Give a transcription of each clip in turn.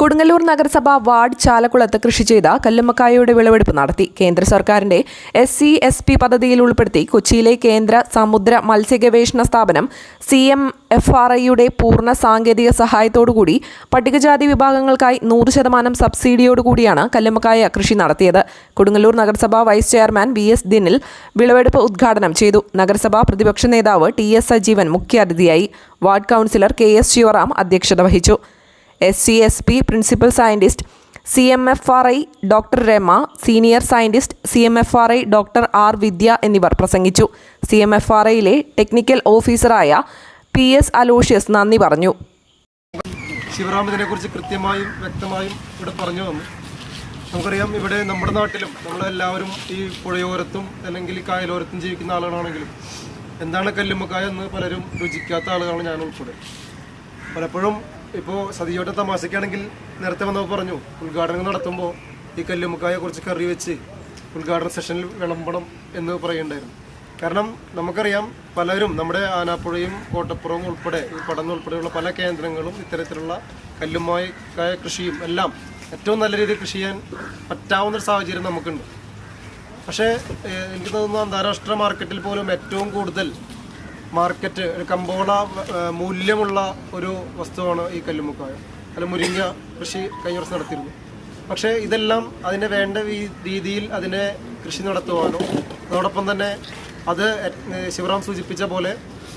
കൊടുങ്ങല്ലൂർ നഗരസഭ വാർഡ് ചാലക്കുളത്ത് കൃഷി ചെയ്ത കല്ലുമ്മക്കായയുടെ വിളവെടുപ്പ് നടത്തി. കേന്ദ്ര സർക്കാരിന്റെ എസ് സി എസ് പി പദ്ധതിയിൽ ഉൾപ്പെടുത്തി കൊച്ചിയിലെ കേന്ദ്ര സമുദ്ര മത്സ്യഗവേഷണ സ്ഥാപനം സി എം എഫ് ആർ ഐയുടെ പൂർണ സാങ്കേതിക സഹായത്തോടുകൂടി പട്ടികജാതി വിഭാഗങ്ങൾക്കായി നൂറ് ശതമാനം സബ്സിഡിയോടുകൂടിയാണ് കല്ലുമ്മക്കായ കൃഷി നടത്തിയത്. കൊടുങ്ങല്ലൂർ നഗരസഭ vice chairman V S Dinil വിളവെടുപ്പ് ഉദ്ഘാടനം ചെയ്തു. നഗരസഭാ പ്രതിപക്ഷ നേതാവ് ടി എസ് സജീവൻ മുഖ്യാതിഥിയായി. Ward councillor K S Sivaram അധ്യക്ഷത വഹിച്ചു. S C S P principal scientist C M F R I doctor Rama senior scientist C M F R I doctor R Vidya എന്നിവർ പ്രസംഗിച്ചു. സി എം എഫ് ആർ ഐയിലെ technical ഓഫീസറായ P S Aloysius നന്ദി പറഞ്ഞു. ശിവറാമിനെ കുറിച്ച് കൃത്യമായും വ്യക്തമായും ഇവിടെ പറഞ്ഞു തന്നു. നമുക്കറിയാം ഇവിടെ നമ്മുടെ നാട്ടിലും നമ്മളെല്ലാവരും ഈ പുഴയോരത്തും അല്ലെങ്കിൽ കായലോരത്തും ജീവിക്കുന്ന ആളുകളാണെങ്കിലും എന്താണ് കല്ലുമ്മക്കായ എന്ന് പലരും രുചിക്കാത്ത ആളുകളാണ് ഞാൻ ഉൾപ്പെടെ. പലപ്പോഴും ഇപ്പോൾ സതിയോട്ട തമാശയ്ക്കാണെങ്കിൽ നേരത്തെ വന്നപ്പോൾ പറഞ്ഞു ഉദ്ഘാടനം നടത്തുമ്പോൾ ഈ കല്ലുമുക്കായ കുറച്ച് കറി വെച്ച് ഉദ്ഘാടന സെഷനിൽ വിളമ്പണം എന്ന് പറയുണ്ടായിരുന്നു കാരണം നമുക്കറിയാം പലരും നമ്മുടെ ആനാപ്പുഴയും കോട്ടപ്പുറവും ഉൾപ്പെടെ ഈ പടന്ന് ഉൾപ്പെടെയുള്ള പല കേന്ദ്രങ്ങളും ഇത്തരത്തിലുള്ള കല്ലുമായ കൃഷിയും എല്ലാം ഏറ്റവും നല്ല രീതിയിൽ കൃഷി ചെയ്യാൻ പറ്റാവുന്ന ഒരു സാഹചര്യം നമുക്കുണ്ട്. പക്ഷേ എനിക്ക് തോന്നുന്നു അന്താരാഷ്ട്ര മാർക്കറ്റിൽ പോലും ഏറ്റവും കൂടുതൽ മാർക്കറ്റ് ഒരു കമ്പോള മൂല്യമുള്ള ഒരു വസ്തുവാണ് ഈ കല്ലുമുക്കായ. അല്ല മുരിങ്ങ കൃഷി കഴിഞ്ഞ വർഷം നടത്തിയിരുന്നു. പക്ഷേ ഇതെല്ലാം അതിനെ വേണ്ട രീതിയിൽ അതിനെ കൃഷി നടത്തുവാനോ അതോടൊപ്പം തന്നെ അത് ശിവറാം സൂചിപ്പിച്ച പോലെ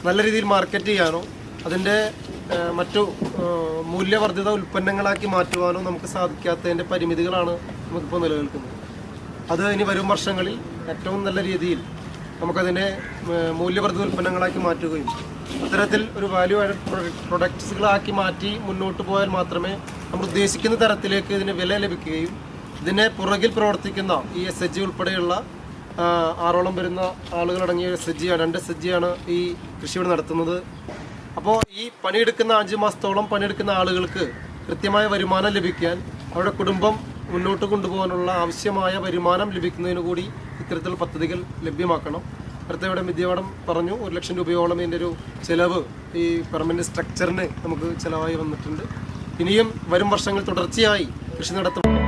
നല്ല രീതിയിൽ മാർക്കറ്റ് ചെയ്യാനോ അതിന്റെ മറ്റു മൂല്യവർദ്ധിത ഉൽപ്പന്നങ്ങളാക്കി മാറ്റുവാനോ നമുക്ക് സാധിക്കാത്തതിന്റെ പരിമിതികളാണ് നമുക്കിപ്പോൾ നിലനിൽക്കുന്നത്. അത് ഇനി വരും വർഷങ്ങളിൽ ഏറ്റവും നല്ല രീതിയിൽ നമുക്കതിനെ മൂല്യവർദ്ധ ഉൽപ്പന്നങ്ങളാക്കി മാറ്റുകയും അത്തരത്തിൽ ഒരു വാല്യൂ ആഡ് പ്രൊഡക്ട്സുകളാക്കി മാറ്റി മുന്നോട്ട് പോയാൽ മാത്രമേ നമ്മൾ ഉദ്ദേശിക്കുന്ന തരത്തിലേക്ക് ഇതിന് വില ലഭിക്കുകയും ഇതിനെ പുറകിൽ പ്രവർത്തിക്കുന്ന ഈ എസ് എച്ച് ജി ഉൾപ്പെടെയുള്ള ആറോളം വരുന്ന ആളുകളടങ്ങിയ എസ് എച്ച് ജിയാണ് രണ്ട് എസ് എച്ച് ജിയാണ് ഈ കൃഷി ഇവിടെ നടത്തുന്നത്. അപ്പോൾ ഈ പണിയെടുക്കുന്ന അഞ്ച് മാസത്തോളം പണിയെടുക്കുന്ന ആളുകൾക്ക് കൃത്യമായ വരുമാനം ലഭിക്കാൻ അവരുടെ കുടുംബം മുന്നോട്ട് കൊണ്ടുപോകാനുള്ള ആവശ്യമായ വരുമാനം ലഭിക്കുന്നതിന് കൂടി ഇത്തരത്തിൽ പദ്ധതികൾ ലഭ്യമാക്കണം. നേരത്തെ ഇവിടെ വിദ്യപാഠം പറഞ്ഞു ഒരു ലക്ഷം രൂപയോളം ഇതിന്റെ ഒരു ചിലവ് ഈ പെർമനന്റ് സ്ട്രക്ചറിന് നമുക്ക് ചിലവായി വന്നിട്ടുണ്ട്. ഇനിയും വരും വർഷങ്ങൾ തുടർച്ചയായി കൃഷി നടത്തും